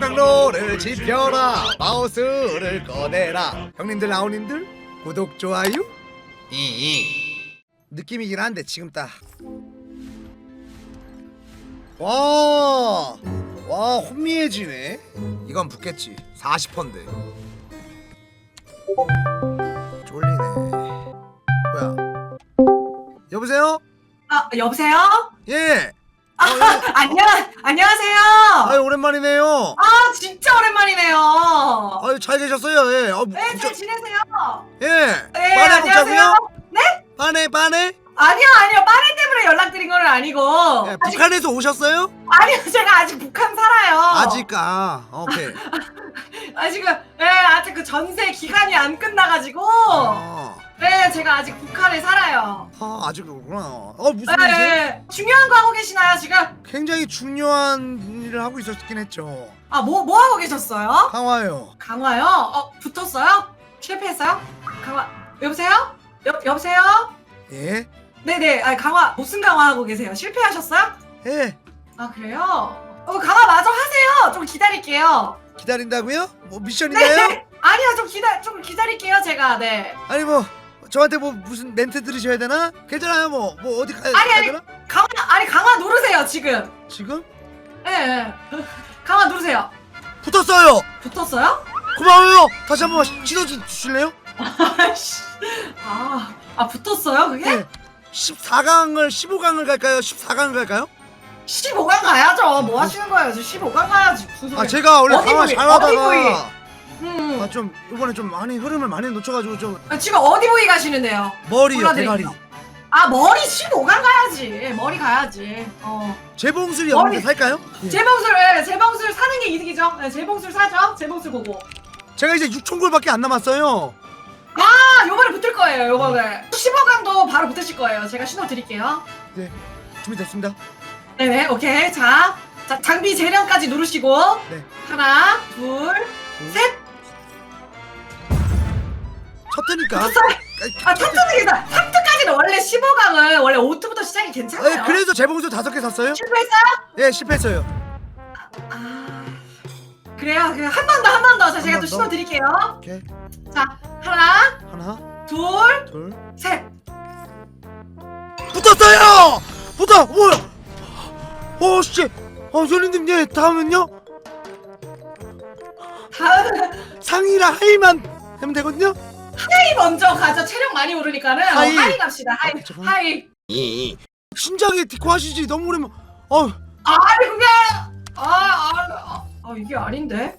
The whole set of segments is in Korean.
형광로를 지펴라. 마우스를 꺼내라. 형님들 아우님들 구독 좋아요. 느낌이긴 한데 지금 딱와 와 혼미해지네. 이건 붙겠지. 40%인데 쫄리네. 뭐야? 여보세요? 아, 여보세요? 예. 아, 안녕, 안녕하세요. 아유 오랜만이네요 아, 진짜 오랜만이네요. 아유 잘 계셨어요 예 아, 네, 진짜 잘 지내세요? 예 네, 빠네 안녕하세요. 먹자고요 빠네 빠네 아니요, 아니요. 빠네 때문에 연락드린 건 아니고. 예, 아직, 북한에서 오셨어요? 아니요, 제가 아직 북한 살아요. 아직 아 오케이 아직은, 예, 아직 그 전세 기간이 안 끝나가지고. 아, 네, 제가 아직 북한에 살아요. 아 아직 그렇구나 어 무슨 네, 일이세요? 네. 중요한 거 하고 계시나요, 지금? 굉장히 중요한 일을 하고 있었긴 했죠 아, 뭐, 뭐 하고 계셨어요? 강화요 강화요? 어, 붙었어요? 실패했어요? 강화, 여보세요? 여, 여보세요? 예? 네네, 아 강화 무슨 강화 하고 계세요? 실패하셨어요? 예 아 그래요? 어 강화 마저 하세요. 좀 기다릴게요. 기다린다고요? 뭐 미션인가요? 네. 아니요, 좀 기다 좀 기다릴게요, 제가. 네. 아니 뭐 저한테 뭐 무슨 멘트 들으셔야 되나? 괜찮아요 뭐 뭐 어디 가야 아니, 아니. 되나? 강화 아니 강화 누르세요 지금. 지금? 예. 네, 강화 누르세요. 붙었어요 붙었어요? 고마워요 다시 한번 신호 좀 주실래요? 아씨. 아, 아 붙었어요 그게? 네 14강을 15강을 갈까요? 14강을 갈까요? 15강 가야죠. 뭐 하시는 거예요? 저 15강 가야지. 무슨 소리야? 아 제가 원래 어디 강화 어디 부위? 음. 아 좀 이번에 좀 많이 흐름을 많이 놓쳐가지고 좀 아, 지금 어디 부위 가시는데요? 머리요 골라드릴게요. 대가리 아 머리 15강 가야지. 머리 가야지. 어. 재봉술이. 없는데 살까요? 예. 재봉술, 예, 재봉술 사는 게 이득이죠. 예, 재봉술 사죠. 재봉술 보고. 제가 이제 6천골밖에 안 남았어요 아, 요번에 붙을 거예요. 요번에 15강도 바로 붙으실 거예요. 제가 신호 드릴게요. 네 준비됐습니다 네네, 오케이. 자, 자 장비 재량까지 누르시고 네 하나, 둘, 셋. 첫 테니까 붙었어요. 아, 탑투기다. 탑투까지는 원래 15강은 원래 5투부터 시작이 괜찮아요. 아, 그래서 재봉술 다섯 개 샀어요? 실패했어요? 예 실패했어요 아, 그래요. 그래 한번 더, 한 번 더. 자, 제가 번또 더? 신호 드릴게요. 오케이 자, 하나, 하나 둘, 둘 셋. 붙었어요! 붙어! 뭐야? 어, 씨. 어, 손님님, 예, 다음은요? 다음 상의랑 하의만 하면 되거든요? 하이 먼저 가죠. 체력 많이 오르니까는 어, 하이. 하이, 갑시다. 하이, 아, 잠깐만. 하이. 신장에 디코 하시지. 너무 오랜만. 어, 아니 그게 아, 아, 아, 아 이게 아닌데?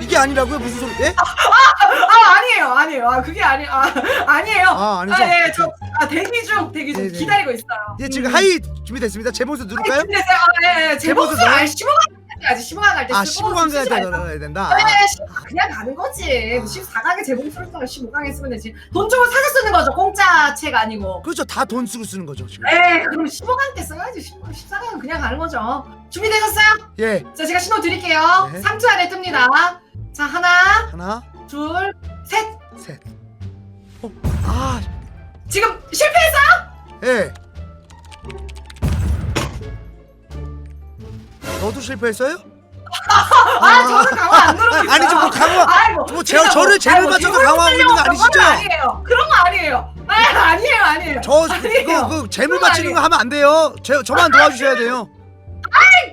이게 아니라고요? 무슨 소리? 예? 아 아니에요, 아니에요. 아 그게 아니, 아 아니에요. 아, 아니죠? 아, 예, 저 아, 대기 중, 대기 중 네네. 기다리고 있어요. 예, 지금 음. 하의 준비됐습니다. 재봉술 누를까요? 근데 제가 아, 예, 예, 제 목소리 뭐예요? 아15 강 가지 15강 갈때 아, 15강 가야 되야 된다. 그냥 가는 거지. 14강에 제 목소리 쓰면 15강에 쓰면 되지. 돈 주고 사서 쓰는 거죠. 공짜 책 아니고. 그렇죠. 다 돈 쓰고 쓰는 거죠, 지금. 에이, 그럼 15강 때 써야지. 14강은 그냥 가는 거죠. 준비되셨어요? 예. 자, 제가 신호 드릴게요. 네. 3초 안에 뜹니다. 자, 하나, 하나, 둘, 셋. 셋. 어, 아, 지금 실패했어요? 예. 너도 실패했어요? 아, 저는 강화 안 누르고 있어요. 아니, 저뭐 강화- 아이고, 뭐 제- 제가 저를 뭐- 아이고, 맞춰서 강화하고 있는 거 아니시죠? 아니에요. 그런 거 아니에요. 아, 아니에요, 아니에요. 저 아니에요. 그거 그 재물 맞히는 거 아니에요. 하면 안 돼요. 제 저만 도와주셔야 돼요.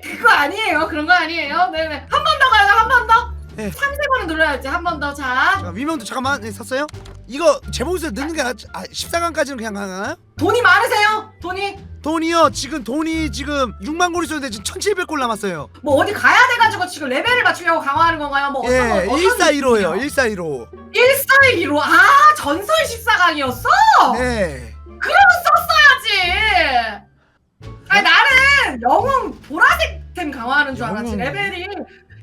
그거 아니에요. 그런 거 아니에요. 네네. 한 번 더 가요, 한 번 더. 네. 3, 세 번은 눌러야지. 한 번 더. 자, 자, 위명도 잠깐만 네, 샀어요? 이거 제목에서 넣는 게 낫지. 아, 14강까지는 그냥 가나요? 돈이 많으세요? 돈이 돈이요. 지금 돈이 지금 6만 골이 있었는데 지금 1,700골 남았어요. 뭐 어디 가야 돼가지고 지금 레벨을 맞추려고 강화하는 건가요? 뭐 예, 어떤 거, 어떤 1415예요. 느낌이요? 1415. 1415. 아, 전설 14강이었어? 네. 써야지. 아니 나는 영웅 보라색 템 강화하는 줄 알았지. 영웅. 레벨이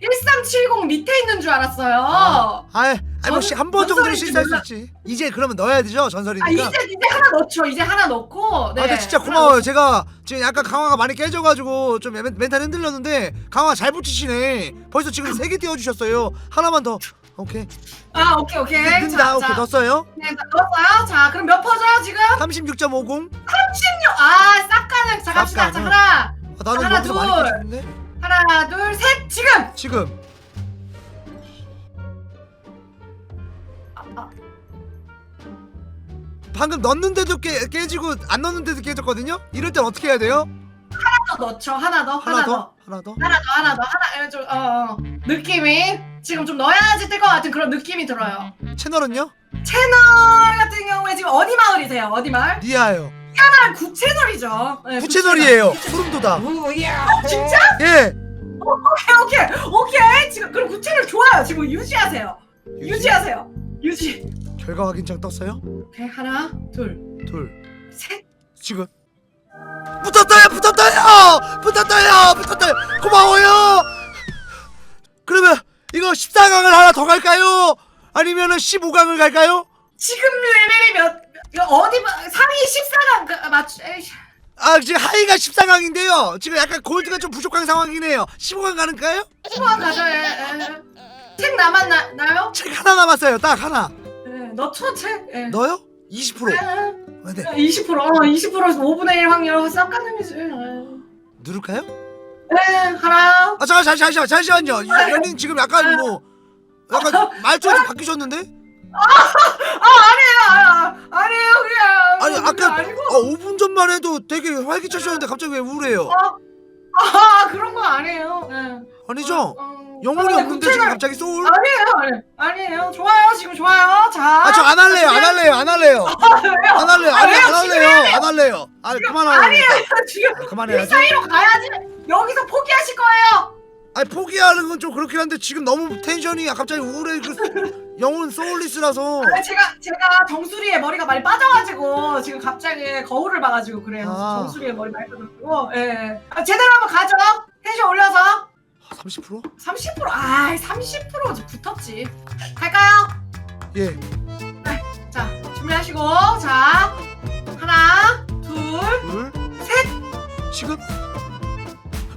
1370 밑에 있는 줄 알았어요. 아, 아, 아이 뭐한번 정도는 전설인지 실수할 수 몰라. 있지. 이제 그러면 넣어야 되죠. 전설이니까. 이제 이제 하나 넣죠. 이제 하나 넣고. 네. 아, 근데 진짜 하나 고마워요. 제가 지금 약간 강화가 많이 깨져가지고 좀 멘- 멘탈 흔들렸는데 강화 잘 붙이시네. 벌써 지금 세 개 띄워주셨어요. 하나만 더. 오케이. 아 오케이 오케이. 넣는다. 오케이 넣었어요. 네, 자, 넣었어요. 자 그럼 몇 퍼져요 지금? 36.50. 16. 아 싹가는. 자 갑시다. 자 싹가는. 하나, 아, 나는 하나, 여기서 많이 둘. 깨졌는데. 하나 둘 셋 지금 지금 아, 아, 방금 넣는데도 깨, 깨지고 안 넣는데도 깨졌거든요. 이럴 땐 어떻게 해야 돼요? 하나 더 넣죠 하나 더 하나 더, 하나 더. 하나 더 하나 더 하나 좀 어, 어. 느낌이 지금 좀 넣어야지 뜰 것 같은 그런 느낌이 들어요 채널은요? 채널 같은 경우에 지금 어디 마을이세요 어디 마을? 리아요. 채널 구채널이죠 네, 구채널이에요. 소름 돋아. 구야 진짜? 예. 오케이 오케이 오케이 지금 그럼 구채널 좋아요 지금 유지하세요 유지하세요 유지 결과 확인장 떴어요? 오케이 하나 둘. 둘 셋 지금. 붙었어요, 붙었어요, 붙었어요, 붙었어요. 고마워요. 그러면 이거 14강을 하나 더 갈까요? 아니면은 15강을 갈까요? 지금 레벨이 몇, 몇 어디 봐- 상위 14강 그, 맞추. 아 지금 하이가 14강인데요. 지금 약간 골드가 좀 부족한 상황이네요. 15강 가는가요? 15강 가져야 예. 책 남았나요? 책 하나 남았어요. 딱 하나. 예, 넣죠 책 예. 너요? 20%. 예. 네. 20% 어, 20%에서 5분의 1 확률 싹 가능이지 예. 누를까요? 네 하나 아 잠깐 잠시만 잠시만요. 이 연인 지금 약간 뭐 약간 말투가 좀 바뀌셨는데? 아 아니에요. 아, 아니에요 그냥. 아니 아까 아니고. 아, 5분 전만 해도 되게 활기차셨는데 갑자기 왜 우울해요? 아 그런 거 아니에요. 예. 아니죠? 어, 영혼이 어, 없는데 지금 구체가- 갑자기 소울? 아니에요 아니에요. 아니에요. 좋아요 지금 좋아요. 자 아 저 안 할래요 안 할래요 안 할래요. 왜요? 안 할래요 아, 안, 왜요? 안 지금 할래요 안 할래요. 아 그만하래요 아니에요 지금. 이 그만해야지. 사이로 가야지. 여기서 포기하실 거예요. 아니 포기하는 건 좀 그렇긴 한데 지금 너무 텐션이 갑자기 우울해. 그 영혼 소울리스라서 아, 제가 제가 정수리에 머리가 많이 빠져가지고 지금 갑자기 거울을 봐가지고 그래요. 아. 정수리에 머리 많이 빠져가지고 예. 아, 제대로 한번 가죠. 텐션 올려서 30%? 30%. 아, 30% 붙었지. 갈까요? 예 자, 준비하시고 자 하나, 둘, 둘, 셋. 지금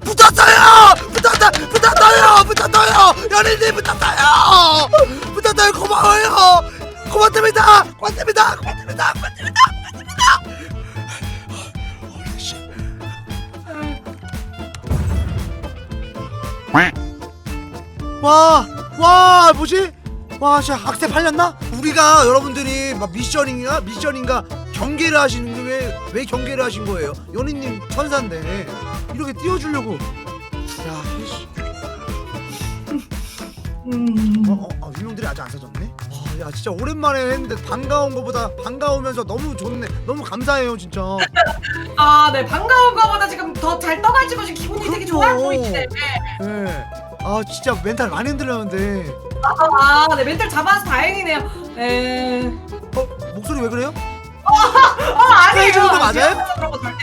붙었어요! 붙었다! 붙었어요! 붙었어요! 연인님 붙었어요! 붙었어요! 고마워요! 고맙습니다! 고맙습니다! 고맙습니다! 고맙습니다! 와! 와! 뭐지? 와, 진짜 악세 팔렸나? 우리가 여러분들이 막 미션인가? 미션인가? 경계를 하시는 게 왜, 왜 경계를 하신 거예요? 연인님 천사인데 이렇게 띄워주려고 야, 이씨. 음. 어, 어, 어, 유명들이 아직 안 사줬네? 와, 야 진짜 오랜만에 했는데 반가운 거보다 반가우면서 너무 좋네 너무 감사해요 진짜 아, 네 반가운 거보다 지금 더 잘 떠가지고 지금 기분이 되게 좋아 그럼요. 보이시네. 네. 아 진짜 멘탈 많이 흔들렸는데 아, 네 멘탈 잡아서 다행이네요. 에. 어, 목소리 왜 그래요? 어 아니에요. 맞아요? 배 아파서 그런 거 절대.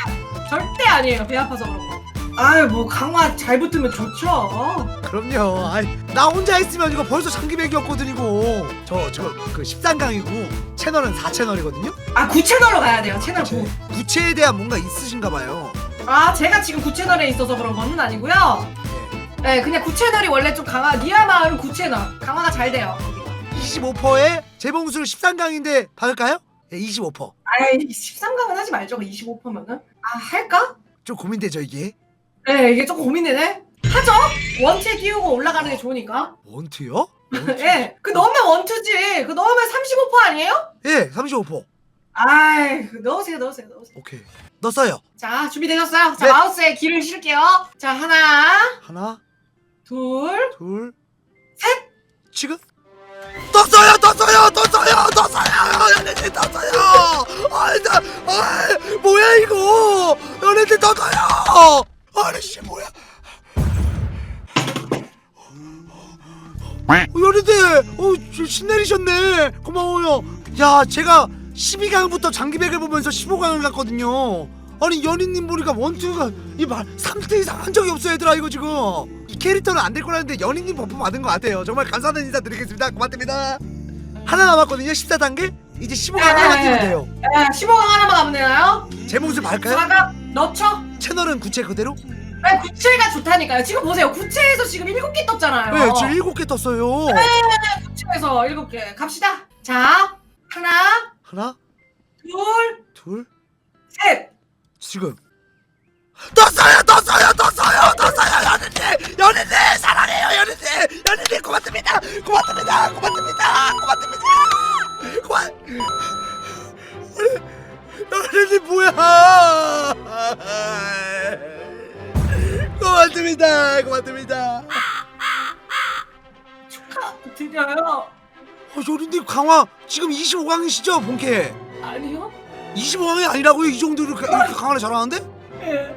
절대 아니에요. 배 아파서 그런 거. 아유 뭐 강화 잘 붙으면 좋죠. 그럼요 아이, 나 혼자 있으면 이거 벌써 장기백이었거든 이거 저저 그 13강이고 채널은 4채널이거든요 아 9채널로 가야 돼요. 채널 9. 부채에 대한 뭔가 있으신가 봐요 아 제가 지금 9채널에 있어서 그런 거는 아니고요. 네 그냥 9채널이 원래 좀 강화 니아 마을은 9채널 강화가 잘 돼요. 25%에 재봉술 13강인데 받을까요? 예, 25%. 아이 13강은 하지 말죠. 25%면은. 아 할까? 좀 고민되죠 이게? 네 이게 조금 고민되네. 하죠. 원투에 끼우고 올라가는 게 좋으니까. 원투요? 예. 그 넣으면 원투지. 그 넣으면 35% 아니에요? 예, 35%. 아이 그 넣으세요 넣으세요 넣으세요. 오케이. 넣었어요. 자 준비되셨어요? 자 네. 마우스에 길을 실게요. 자 하나, 하나, 둘, 둘, 셋. 지금 떴어요, 떴어요, 떴어요, 떴어요, 연예인 떴어요. 아이, 나, 아이, 뭐야 이거? 연예인 떴어요. 아니 씨 뭐야? 어, 연예대, 어, 저 신내리셨네. 고마워요. 야, 제가 12강부터 장기백을 보면서 15강을 갔거든요. 아니 연인님 보니까 원투가 이말 3대 이상 한 적이 없어 얘들아 이거 지금 이 캐릭터는 안 될 거라는데 연인님 버프 받은 것 같아요 정말 감사하다는 인사 드리겠습니다 고맙습니다 하나 남았거든요 14단계 이제 15강 하나 뛰면 돼요 예, 15강 하나만 남으되나요 제 모습 할까요? 4강 넣죠? 채널은 구체 그대로? 아 구체가 좋다니까요. 지금 보세요. 구체에서 지금 일곱 개 떴잖아요. 네, 지금 일곱 개 떴어요. 네, 구체에서 일곱 개. 갑시다. 자, 하나, 하나, 둘, 둘, 셋. 지금 떴어요, 떴어요, 떴어요, 떴어요, 연인님, 연인님 사랑해요, 연인님, 연인님 고맙습니다, 고맙습니다, 고맙습니다, 고맙습니다, 고맙. 어른이 뭐야? 고맙습니다. 고맙습니다. 축하 드려요. 어, 요린님 강화 지금 25강이시죠, 본캐? 아니요. 25강이 아니라고요? 이 정도로 가- 이렇게 네. 강화를 잘하는데? 예.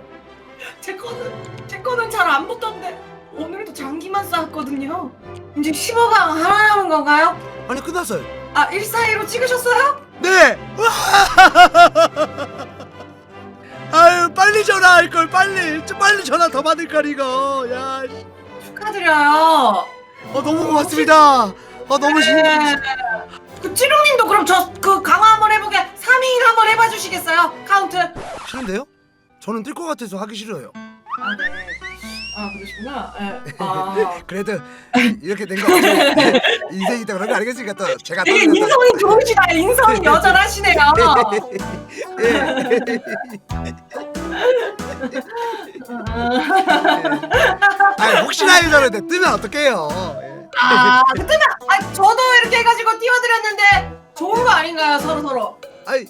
제 거는 제 거는 잘 안 붙던데 오늘도 장기만 쌓았거든요. 이제 15강 하나 남은 건가요? 아니 끝났어요. 아 141로 찍으셨어요? 네 아유 빨리 전화할 걸 빨리 좀 빨리 전화 더 받을 걸 이거 야 씨. 축하드려요. 어 너무 고맙습니다 어 너무 신 네. 그 찌룡님도 그럼 저 그 강화 한번 해보게 3인 한번 해봐 주시겠어요? 카운트. 싫은데요? 저는 뜰것 같아서 하기 싫어요 아 네. 아 그러시구나. 예. 아. 그래도 이렇게 된 거 인생이 또 그런 거 아니겠습니까 또 제가 되게 떠드는 인성이 좋으시다. 인성이 여전하시네요. 아 혹시나 해서 뜨면 어떡해요 예. 아, 그때는 아 저도 이렇게 해가지고 띄워드렸는데 좋은 거 아닌가요 서로 서로? 아이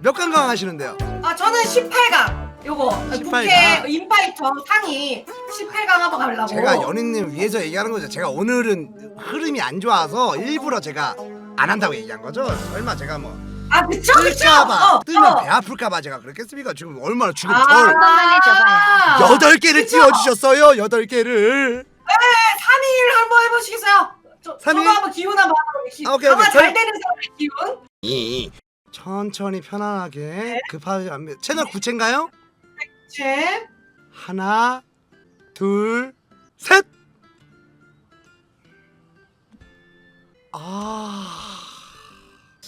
몇 강강 하시는데요? 아 저는 18강 요거 18강. 국회 인파이터 상위 18강 한번 가려고. 제가 연인님 위해서 얘기하는 거죠 제가 오늘은 흐름이 안 좋아서 일부러 제가 안 한다고 얘기한 거죠 설마 제가 뭐 아 그쵸 그쵸. 뜰까봐 어, 뜨면 어. 배 아플까봐 제가 그랬겠습니까 지금 얼마나 지금 아, 절 아, 여덟 개를 그쵸? 띄워주셨어요 여덟 개를 3일 한번 해보시겠어요? 저, 삼일? 저도 한번 기운 한번 기, 아, 오케이, 오케이. 잘 저- 되는 사람의 기운 이 천천히 네. 편안하게 급하지 않게 채널 구체인가요? 제 하나 둘 셋 아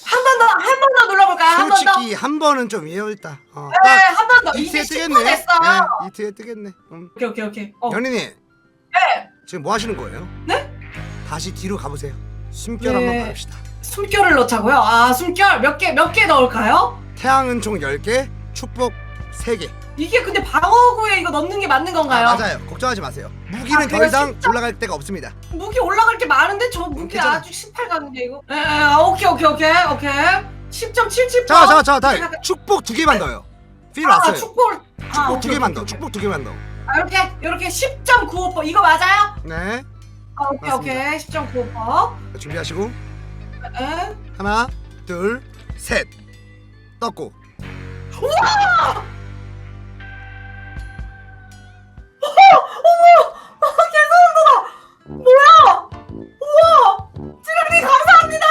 한 번 더 한 번 더 눌러볼까요? 한 번 더. 솔직히 한 번은 좀 위험했다 어. 네, 한번 더. 10분 뜨겠네 됐어. 네, 이트에 뜨겠네 음. 오케이 오케이 오케이. 어. 연인님 네. 지금 뭐 하시는 거예요? 네? 다시 뒤로 가보세요 숨결 네. 한번 가봅시다 숨결을 넣자고요? 아 숨결 몇 개 몇 개 넣을까요? 태양은 총 10개 축복 3개 이게 근데 방어구에 이거 넣는 게 맞는 건가요? 아, 맞아요 걱정하지 마세요 무기는 아, 더 그래요? 이상 진짜? 올라갈 데가 없습니다 무기 올라갈 게 많은데 저 무기 괜찮아. 아직 18강인데 이거. 에, 에, 아, 오케이 오케이 오케이 오케이. 10.77. 자, 자, 자, 다 축복 두 개만 더요. 필 아, 왔어요. 축복을. 아, 축복 두 오케이, 개만 오케이, 더. 오케이. 축복 두 개만 더. 아, 이렇게 이렇게 10.95% 이거 맞아요? 네, 아, 오케이 맞습니다. 오케이 10.95%. 준비하시고 에? 하나, 둘, 셋. 떴고. 뭐야? 우와! 찌르님 감사합니다.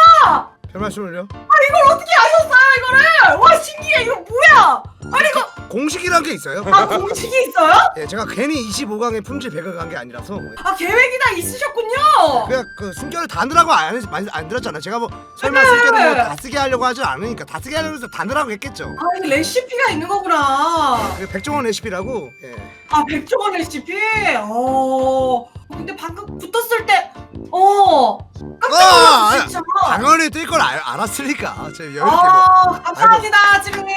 별 말씀을요. 아 이걸 어떻게 하셨어요 이거를? 와 신기해 이거 뭐야? 아니 이거 공식이란 게 있어요. 아 공식이 있어요? 예, 제가 괜히 25강에 품질 100을 간게 아니라서 아 계획이 다 있으셨군요. 그냥 그 숨결을 다 넣으라고 안, 했- 많이 안 들었잖아요. 제가 뭐 설마 네. 숨결을 뭐다 쓰게 하려고 하지 않으니까 다 쓰게 하려고 해서 다 넣으라고 했겠죠. 아 이게 레시피가 있는 거구나. 그 백종원 레시피라고. 예. 아 백종원 레시피. 어. 근데 방금 붙었을 때, 어. 깜짝 아, 놀랐어 진짜. 당연히 뜰 걸 알았으니까. 제가 여유 있게 뭐. 아 감사합니다 찌르님.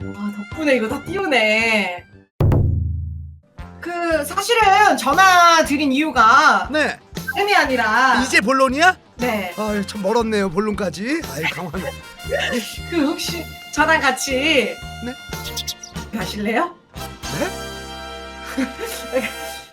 아 덕분에 이거 다 띄우네. 그 사실은 전화 드린 이유가 네. 다름이 아니라 이제 본론이야? 네. 아, 참 멀었네요 본론까지. 아이 강화는. 그 혹시 저랑 같이 네? 가실래요? 네?